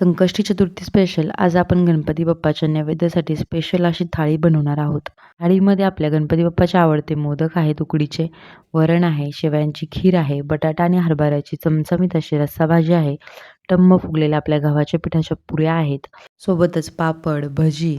Sankashti Chaturthi special आज आपण गणपती बाप्पाच्या नैवेद्यासाठी स्पेशल अशी थाळी बनवणार आहोत. थाळीमध्ये आपल्या गणपती बाप्पाचे आवडते मोदक आहेत उकडीचे वरण आहे शेवयांची खीर आहे बटाटा आणि हरभऱ्याची चमचमीत अशी रस्सा भाजी आहे. टम्म फुगलेल्या आपल्या गव्हाच्या पिठाच्या पुऱ्या आहेत. सोबतच पापड भजी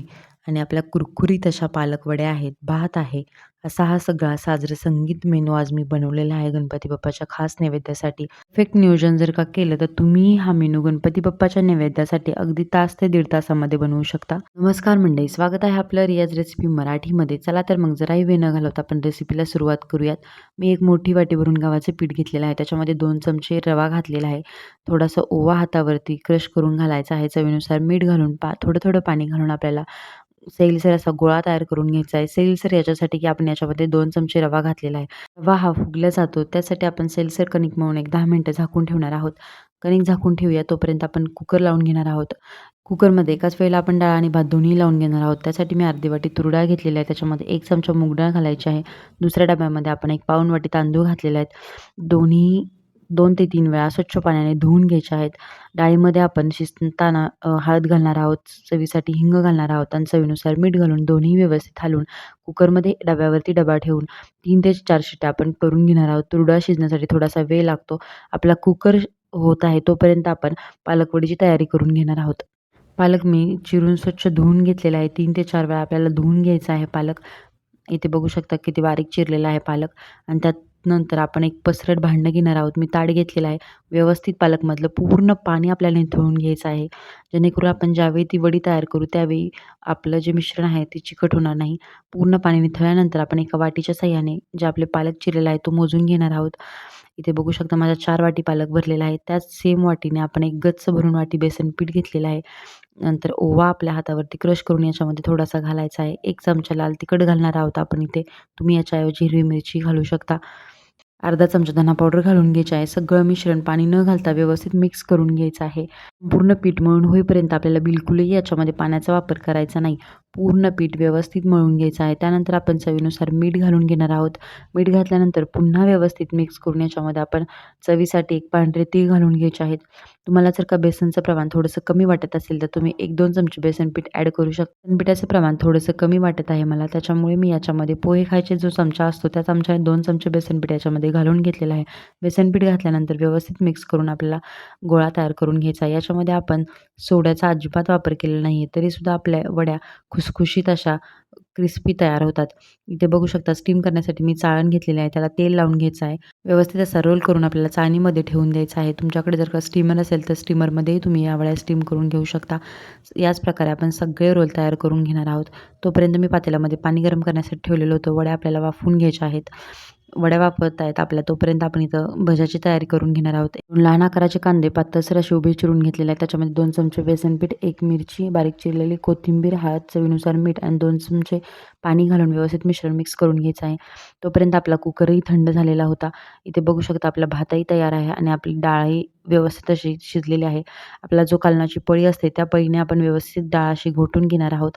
आणि आपल्या कुरकुरीत अशा पालकवड्या आहेत. भात आहे. असा हा सगळा साजरं संगीत मेनू आज मी बनवलेला आहे गणपती बाप्पाच्या खास नैवेद्यासाठी. परफेक्ट नियोजन जर का केलं तर तुम्ही हा मेनू गणपती बाप्पाच्या नैवेद्यासाठी अगदी तास ते दीड तासामध्ये बनवू शकता. नमस्कार मंडळी स्वागत आहे आपलं रियाज रेसिपी मराठीमध्ये. चला तर मग जराही वेळ न घालवता आपण रेसिपीला सुरुवात करूयात. मी एक मोठी वाटी भरून गव्हाचं पीठ घेतलेलं आहे. त्याच्यामध्ये दोन चमचे रवा घातलेला आहे. थोडासा ओवा हातावरती क्रश करून घालायचा आहे. चवीनुसार मीठ घालून पा थोडं थोडं पाणी घालून आपल्याला सैलसर असा गोळा तयार करून घ्यायचा आहे. सैलसर याच्यासाठी की आपण याच्यामध्ये दोन चमचे रवा घातलेला आहे. रवा हा फुगला जातो. त्यासाठी आपण सैलसर कणिक म्हणून एक दहा मिनटं झाकून ठेवणार आहोत. कणिक झाकून ठेवूया. तोपर्यंत आपण कुकर लावून घेणार आहोत. कुकरमध्ये एकाच वेळेला आपण डाळ आणि भात दोन्ही लावून घेणार आहोत. त्यासाठी मी अर्धी वाटी तुरडाळ घेतलेली आहे. त्याच्यामध्ये एक चमचा मुगडाळ घालायची आहे. दुसऱ्या डब्यामध्ये आपण एक पाऊन वाटी तांदूळ घातलेला आहे दोन्ही दोन ते तीन वेळा स्वच्छ पाण्याने धुवून घ्यायचे आहेत. डाळीमध्ये आपण शिजताना हळद घालणार आहोत चवीसाठी हिंग घालणार आहोत आणि चवीनुसार मीठ घालून दोन्ही व्यवस्थित हलवून कुकरमध्ये डब्यावरती डबा ठेवून तीन ते चार शिट्ट्या आपण करून घेणार आहोत. तुरडा शिजण्यासाठी थोडासा वेळ लागतो. आपला कुकर होत आहे तोपर्यंत आपण पालकवडीची तयारी करून घेणार आहोत. पालक मी चिरून स्वच्छ धुवून घेतलेला आहे. तीन ते चार वेळा आपल्याला धुवून घ्यायचा आहे पालक. इथे बघू शकता किती बारीक चिरलेला आहे पालक. आणि त्यात नंतर आपण एक पसरट भांडं घेणार आहोत. मी ताट घेतलेलं आहे. व्यवस्थित पालकमधलं पूर्ण पाणी आपल्याला निथळून घ्यायचं आहे. जेणेकरून आपण ज्यावेळी ती वडी तयार करू त्यावेळी आपलं जे मिश्रण आहे ते चिकट होणार नाही. पूर्ण पाणी निथळल्यानंतर आपण एका वाटीच्या साह्याने जे आपले पालक चिरलेला आहे तो मोजून घेणार आहोत. इथे बघू शकता माझा चार वाटी पालक भरलेला आहे त्याच सेम वाटीने आपण एक गच्च भरून वाटी बेसन पीठ घेतलेलं आहे. नंतर ओवा आपल्या हातावरती क्रश करून याच्यामध्ये थोडासा घालायचा आहे. एक चमचा लाल तिखट घालणार आहोत आपण इथे. तुम्ही याच्याऐवजी हिरवी मिरची घालू शकता. अर्धा चमचा धना पावडर घालून घ्यायचा आहे. सगळं मिश्रण पाणी न घालता व्यवस्थित मिक्स करून घ्यायचं आहे. पूर्ण पीठ मळून होईपर्यंत आपल्याला बिलकुलही याच्यामध्ये पाण्याचा वापर करायचा नाही. पूर्ण पीठ व्यवस्थित मळून घ्यायचं आहे. त्यानंतर आपण चवीनुसार मीठ घालून घेणार आहोत. मीठ घातल्यानंतर पुन्हा व्यवस्थित मिक्स करून याच्यामध्ये आपण चवीसाठी एक पांढरे तीळ घालून घ्यायचे आहेत. तुम्हाला जर का बेसनचं प्रमाण थोडंसं कमी वाटत असेल तर तुम्ही एक दोन चमचे बेसन पीठ ॲड करू शकता. पिठाचं प्रमाण थोडंसं कमी वाटत आहे मला त्याच्यामुळे मी याच्यामध्ये पोहे खायचे जो चमचा असतो त्या चमच्याने दोन चमचे बेसन पीठ याच्यामध्ये घालून घेतलेला आहे. बेसन पीठ घातल्यानंतर व्यवस्थित मिक्स करून आपल्याला गोळा तयार करून घ्यायचा आहे. याच्यामध्ये आपण सोड्याचा अजिबात वापर केलेला नाही आहे तरीसुद्धा आपल्या वड्या खुसखुशीत अशा क्रिस्पी तयार होतात. इथे बघू शकता स्टीम करण्यासाठी मी चाळण घेतलेली आहे त्याला तेल लावून घ्यायचं आहे. व्यवस्थित असा रोल करून आपल्याला चाळणीमध्ये ठेवून द्यायचा आहे. तुमच्याकडे जर का स्टीमर असेल तर स्टीमरमध्येही तुम्ही या स्टीम करून घेऊ शकता. याच प्रकारे आपण सगळे रोल तयार करून घेणार आहोत. तोपर्यंत मी पातेल्यामध्ये पाणी गरम करण्यासाठी ठेवलेलं होतं. वड्या आपल्याला वाफवून घ्यायच्या आहेत. वड्या वापरत आहेत आपल्या तोपर्यंत आपण इथं भज्याची तयारी करून घेणार आहोत. लहान आकाराचे कांदे पातळसर असे उभे चिरून घेतलेले आहेत. त्याच्यामध्ये दोन चमचे बेसन पीठ एक मिरची बारीक चिरलेली कोथिंबीर हळद चवीनुसार मीठ आणि दोन चमचे पाणी घालून व्यवस्थित मिश्रण मिक्स करून घ्यायचं आहे. तोपर्यंत आपला कुकरही थंड झालेला होता. इथे बघू शकता आपला भातही तयार आहे आणि आपली डाळही व्यवस्थित अशी शिजलेली आहे. आपला जो कालनाची पळी असते त्या पळीने आपण व्यवस्थित डाळ अशी घोटून घेणार आहोत.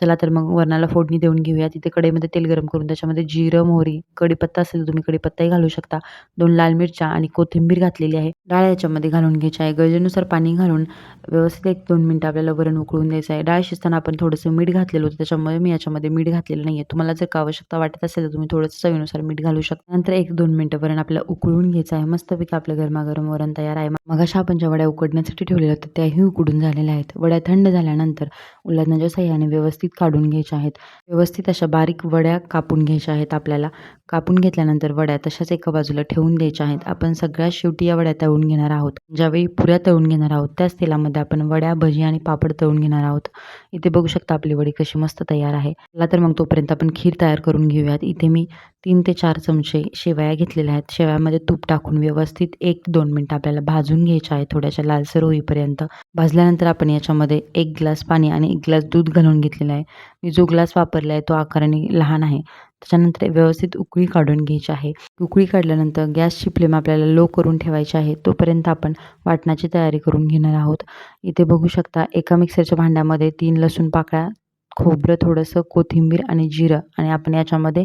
चला तर मग वरणाला फोडणी देऊन घेऊया. तिथे कढईमध्ये तेल गरम करून त्याच्यामध्ये जिरं मोहरी कढीपत्ता असेल तुम्ही कढीपत्ताही घालू शकता. दोन लाल मिरच्या आणि कोथिंबीर घातलेली आहे. डाळ याच्यामध्ये घालून घ्यायची आहे. गरजेनुसार पाणी घालून व्यवस्थित एक दोन मिनटं आपल्याला वरण उकळून द्यायचं आहे. डाळ शिजताना आपण थोडंसं मीठ घातलेलं होतं. त्याच्यामुळे मी याच्यामध्ये मीठ घातलेलं नाही आहे तुम्हाला जर का आवश्यकता वाटत असेल तर तुम्ही थोडंसं चवीनुसार मीठ घालू शकता. नंतर एक दोन मिनटं वरण आपल्याला उकळून घ्यायचं आहे. मस्तपैकी आपलं गरमागरम वरण तयार आहे. मग अशा आपण ज्या वड्या उकडण्यासाठी ठेवलेल्या होत्या त्याही उकडून झालेल्या आहेत. वड्या थंड झाल्यानंतर उलटण्याच्या सह्याने व्यवस्थित काढून घ्यायच्या आहेत. व्यवस्थित अशा बारीक वड्या कापून घ्यायच्या आहेत आपल्याला. कापून घेतल्यानंतर वड्या तशाच एका बाजूला ठेवून द्यायच्या आहेत. आपण सगळ्यात शेवटी या वड्या तळून घेणार आहोत. ज्यावेळी पुऱ्या तळून घेणार आहोत त्याच तेलामध्ये आपण वड्या भजी आणि पापड तळून घेणार आहोत. इथे बघू शकता आपली वडी कशी मस्त तयार आहे. चला तर मग तोपर्यंत आपण खीर तयार करून घेऊयात. इथे मी तीन ते चार चमचे शेवया घेतलेल्या आहेत. शेवयामध्ये तूप टाकून व्यवस्थित एक दोन मिनटं आपल्याला भाजून घ्यायच्या आहे थोड्याशा लालसर होईपर्यंत. भाजल्यानंतर आपण याच्यामध्ये एक ग्लास पाणी आणि एक ग्लास दूध घालून घेतलेला आहे. मी जो ग्लास वापरला आहे तो आकाराने लहान आहे. त्याच्यानंतर व्यवस्थित उकळी काढून घ्यायची आहे. उकळी काढल्यानंतर गॅसची फ्लेम आपल्याला लो करून ठेवायची आहे. तोपर्यंत आपण वाटणाची तयारी करून घेणार आहोत. इथे बघू शकता एका मिक्सरच्या भांड्यामध्ये तीन लसूण पाकळ्या खोबरं थोडंसं कोथिंबीर आणि जिरं आणि आपण याच्यामध्ये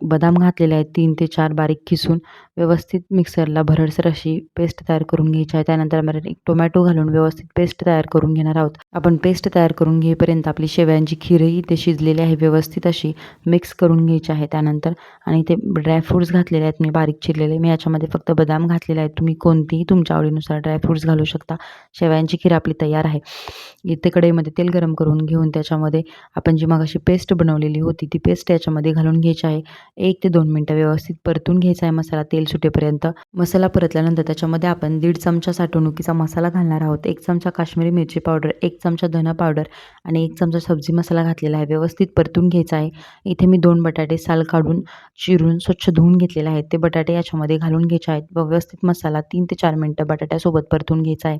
बदाम घातलेले आहेत. तीन ते चार बारीक किसून व्यवस्थित मिक्सरला भरडसर अशी पेस्ट तयार करून घ्यायची आहे. त्यानंतर आपण एक टोमॅटो घालून व्यवस्थित पेस्ट तयार करून घेणार आहोत. आपण पेस्ट तयार करून घेईपर्यंत आपली शेवयांची खीरही इथे शिजलेली आहे. व्यवस्थित अशी मिक्स करून घ्यायची आहे. त्यानंतर आणि ते ड्रायफ्रूट्स घातलेले आहेत. मी बारीक चिरलेले. मी याच्यामध्ये फक्त बदाम घातलेले आहेत. तुम्ही कोणतीही तुमच्या आवडीनुसार ड्रायफ्रूट्स घालू शकता. शेवयांची खीर आपली तयार आहे. इथे कढईमध्ये तेल गरम करून घेऊन त्याच्यामध्ये आपण जी मगाशी पेस्ट बनवलेली होती ती पेस्ट याच्यामध्ये घालून घ्यायची आहे. एक ते दोन मिनटं व्यवस्थित परतून घ्यायचा आहे मसाला तेल सुटेपर्यंत. मसाला परतल्यानंतर त्याच्यामध्ये आपण दीड चमचा साठवणुकीचा मसाला घालणार आहोत. एक चमचा काश्मीरी मिरची पावडर एक चमचा धना पावडर आणि एक चमचा सब्जी मसाला घातलेला आहे. व्यवस्थित परतून घ्यायचा आहे. इथे मी दोन बटाटे साल काढून चिरून स्वच्छ धुवून घेतलेले आहेत. ते बटाटे याच्यामध्ये घालून घ्यायचे आहेत. व व्यवस्थित मसाला तीन ते चार मिनटं बटाट्यासोबत परतून घ्यायचा आहे.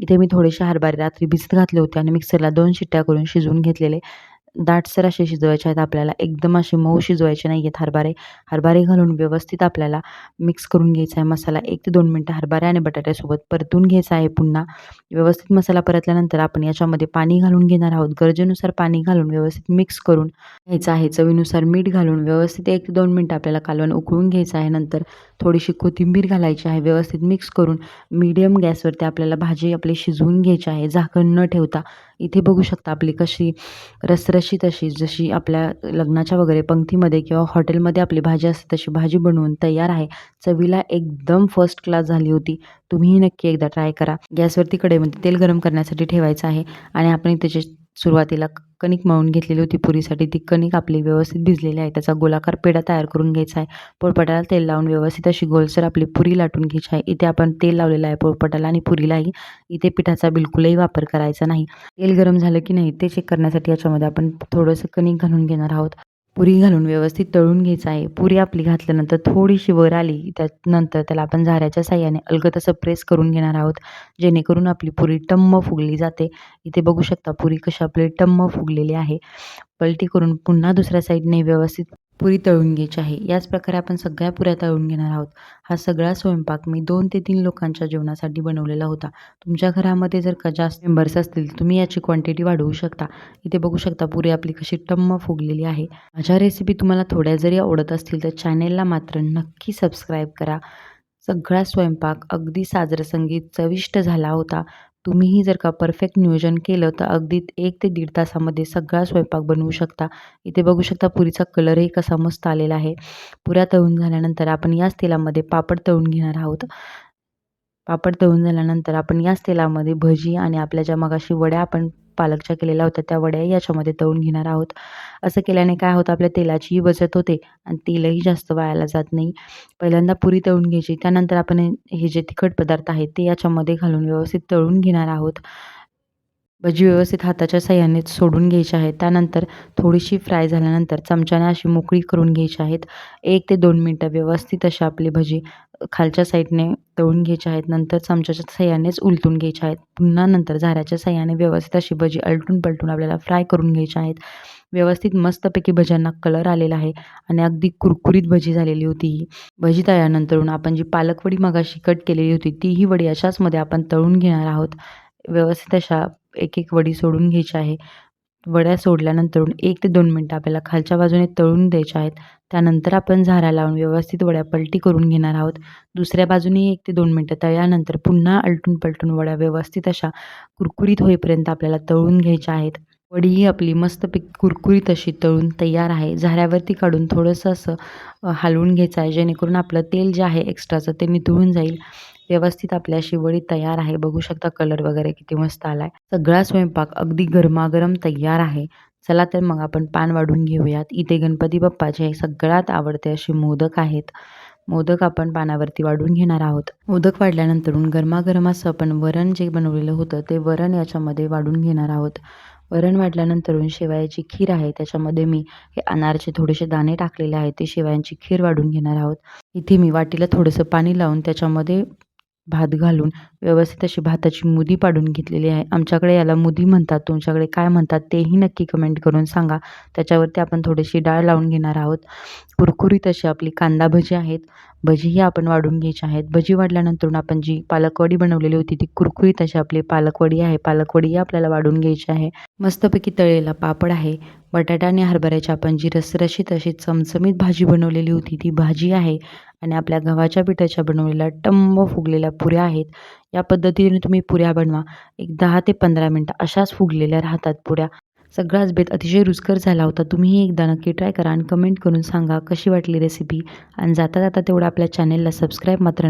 इथे मी थोडेसे हरभरे रात्री भिजत घातले होते आणि मिक्सरला दोन शिट्ट्या करून शिजवून घेतलेले. दाटसर असे शिजवायचे आहेत आपल्याला. एकदम असे मऊ शिजवायचे नाही आहेत हरभरे. हरभरे घालून व्यवस्थित आपल्याला मिक्स करून घ्यायचा आहे. मसाला एक ते दोन मिनटं हरभरे आणि बटाट्यासोबत परतून घ्यायचा आहे पुन्हा. व्यवस्थित मसाला परतल्यानंतर आपण याच्यामध्ये पाणी घालून घेणार आहोत. गरजेनुसार पाणी घालून व्यवस्थित मिक्स करून घ्यायचं आहे. चवीनुसार मीठ घालून व्यवस्थित एक ते दोन मिनटं आपल्याला कालवण उकळून घ्यायचं आहे. नंतर थोडीशी कोथिंबीर घालायची आहे. व्यवस्थित मिक्स करून मीडियम गॅसवरती आपल्याला भाजी आपली शिजवून घ्यायची आहे. झाकण न ठेवता इथे बघू शकता आपली कशी रसरशीत अशी जशी आपल्या लग्नाच्या वगैरे पंक्तीमध्ये किंवा हॉटेलमध्ये आपली भाजी असते तशी भाजी बनवून तयार आहे. चवीला एकदम फर्स्ट क्लास झाली होती. तुम्हीही नक्की एकदा ट्राय करा. गॅसवरती कडेमध्ये तेल गरम करण्यासाठी ठेवायचं आहे. आणि आपण त्याचे सुरुवातीला कणिक मळून घेतलेली होती पुरीसाठी. ती कणिक आपली व्यवस्थित भिजलेली आहे. त्याचा गोलाकार पेढा तयार करून घ्यायचा आहे. पोळपाटाला तेल लावून व्यवस्थित अशी गोलसर आपली पुरी लाटून घ्यायची आहे. इथे आपण तेल लावलेलं आहे पोळपाटाला आणि पुरीलाही. इथे पिठाचा बिलकुलही वापर करायचा नाही. तेल गरम झालं की नाही ते चेक करण्यासाठी याच्यामध्ये आपण थोडंसं कणिक घालून घेणार आहोत. पुरी घालून व्यवस्थित तळून घ्यायचं आहे. पुरी आपली घातल्यानंतर थोडीशी वर आली त्यानंतर त्याला आपण झाऱ्याच्या साह्याने अलगत असं प्रेस करून घेणार आहोत जेणेकरून आपली पुरी टम्म फुगली जाते. इथे बघू शकता पुरी कशी आपली टम्म फुगलेली आहे. पलटी करून पुन्हा दुसऱ्या साईडने व्यवस्थित पुरी तळून घ्यायची आहे. याच प्रकारे आपण सगळ्या पुऱ्या तळून घेणार आहोत. हा सगळा स्वयंपाक मी दोन ते तीन लोकांच्या जेवणासाठी बनवलेला होता. तुमच्या घरामध्ये जर का जास्त मेंबर्स असतील तुम्ही याची क्वांटिटी वाढवू शकता. इथे बघू शकता पुरी आपली कशी टम्म फुगलेली आहे. माझ्या रेसिपी तुम्हाला थोड्या जरी आवडत असतील तर चॅनेलला मात्र नक्की सबस्क्राईब करा. सगळा स्वयंपाक अगदी साजरं संगीत चविष्ट झाला होता. तुम्हीही जर का परफेक्ट नियोजन केलं तर अगदी एक ते दीड तासामध्ये सगळा स्वयंपाक बनवू शकता. इथे बघू शकता पुरीचा कलरही कसा मस्त आलेला आहे. पुऱ्या तळून झाल्यानंतर आपण याच तेलामध्ये पापड तळून घेणार आहोत. पापड तळून झाल्यानंतर आपण याच तेलामध्ये भजी आणि आपल्या ज्या मगाशी वड्या आपण पालकच्या केलेल्या होत्या त्या वड्या याच्यामध्ये तळून घेणार आहोत. असं केल्याने काय होतं आपल्या तेलाचीही बचत होते आणि तेलही जास्त वायाला जात नाही. पहिल्यांदा पुरी तळून घ्यायची त्यानंतर आपण हे जे तिखट पदार्थ आहेत ते याच्यामध्ये घालून व्यवस्थित तळून घेणार आहोत. भजी व्यवस्थित हाताच्या साह्याने सोडून घ्यायची आहेत. त्यानंतर थोडीशी फ्राय झाल्यानंतर चमच्याने अशी मोकळी करून घ्यायची आहेत. एक ते दोन मिनटं व्यवस्थित अशी आपली भजी खालच्या साईडने तळून घ्यायची आहेत. नंतर चमच्याच्या साह्यानेच उलटून घ्यायच्या आहेत. पुन्हा नंतर झाऱ्याच्या साह्याने व्यवस्थित अशी भजी अलटून पलटून आपल्याला फ्राय करून घ्यायच्या आहेत. व्यवस्थित मस्तपैकी भज्यांना कलर आलेला आहे आणि अगदी कुरकुरीत भजी झालेली होती ही. भजी तळल्यानंतरून आपण जी पालक वडी मगाशी कट केलेली होती तीही वडी अशाचमध्ये आपण तळून घेणार आहोत. व्यवस्थित अशा एक एक वडी सोडून घ्यायची आहे. वड्या सोडल्यानंतर एक ते दोन मिनटं आपल्याला खालच्या बाजूने तळून द्यायच्या आहेत. त्यानंतर आपण झारा लावून व्यवस्थित वड्या पलटी करून घेणार आहोत. दुसऱ्या बाजूने एक ते दोन मिनटं तळल्यानंतर पुन्हा अलटून पलटून वड्या व्यवस्थित अशा कुरकुरीत होईपर्यंत आपल्याला तळून घ्यायच्या आहेत. वडी ही आपली मस्तपैकी कुरकुरीत अशी तळून तयार आहे. झाऱ्यावरती काढून थोडंसं असं हलवून घ्यायचं आहे जेणेकरून आपलं तेल जे आहे एक्स्ट्राचं ते निथळून जाईल. व्यवस्थित आपल्या शिवळी तयार आहे. बघू शकता कलर वगैरे किती मस्त आलाय. आहे सगळा स्वयंपाक अगदी गरमागरम तयार आहे. चला तर मग आपण पान वाढून घेऊयात. इथे गणपती बाप्पाचे सगळ्यात आवडते असे मोदक आहेत. मोदक आपण पानावरती वाढून घेणार आहोत. मोदक वाढल्यानंतरून गरमागरम असं आपण वरण जे बनवलेलं होतं ते वरण याच्यामध्ये वाढून घेणार आहोत. वरण वाढल्यानंतरून शेवयाची खीर आहे. त्याच्यामध्ये मी हे अनारचे थोडेसे दाणे टाकलेले आहेत. ते शेवयांची खीर वाढून घेणार आहोत. इथे मी वाटीला थोडंसं पाणी लावून त्याच्यामध्ये भात घालून व्यवस्थित अशी भाताची मुदी पाडून घेतलेली आहे. आमच्याकडे याला मुदी म्हणतात. तुमच्याकडे काय म्हणतात तेही नक्की कमेंट करून सांगा. त्याच्यावरती आपण थोडीशी डाळ लावून घेणार आहोत. कुरकुरीत अशी आपली कांदा भजी आहेत. भजीही आपण वाढून घ्यायची आहेत. भजी वाढल्यानंतर आपण जी पालकवडी बनवलेली होती ती कुरकुरीत अशी आपली पालकवडी आहे. पालकवडीही आपल्याला वाढून घ्यायची आहे. मस्तपैकी तळलेला पापड आहे. बटाटा आणि हरभऱ्याची आपण जी रसरशीत अशी चमचमीत भाजी बनवलेली होती ती भाजी आहे. आणि आपल्या गव्हाच्या पिठाच्या बनवलेल्या टंब फुगलेल्या पुऱ्या आहेत. या पद्धतीने तुम्ही पुऱ्या बनवा. एक दहा ते पंधरा मिनटं अशाच फुगलेल्या राहतात पुऱ्या. सगळाच बेत अतिशय रुचकर झाला होता. तुम्हीही एकदा नक्की ट्राय करा आणि कमेंट करून सांगा कशी वाटली रेसिपी. आणि जाता जाता तेवढं आपल्या चॅनेलला सबस्क्राईब मात्र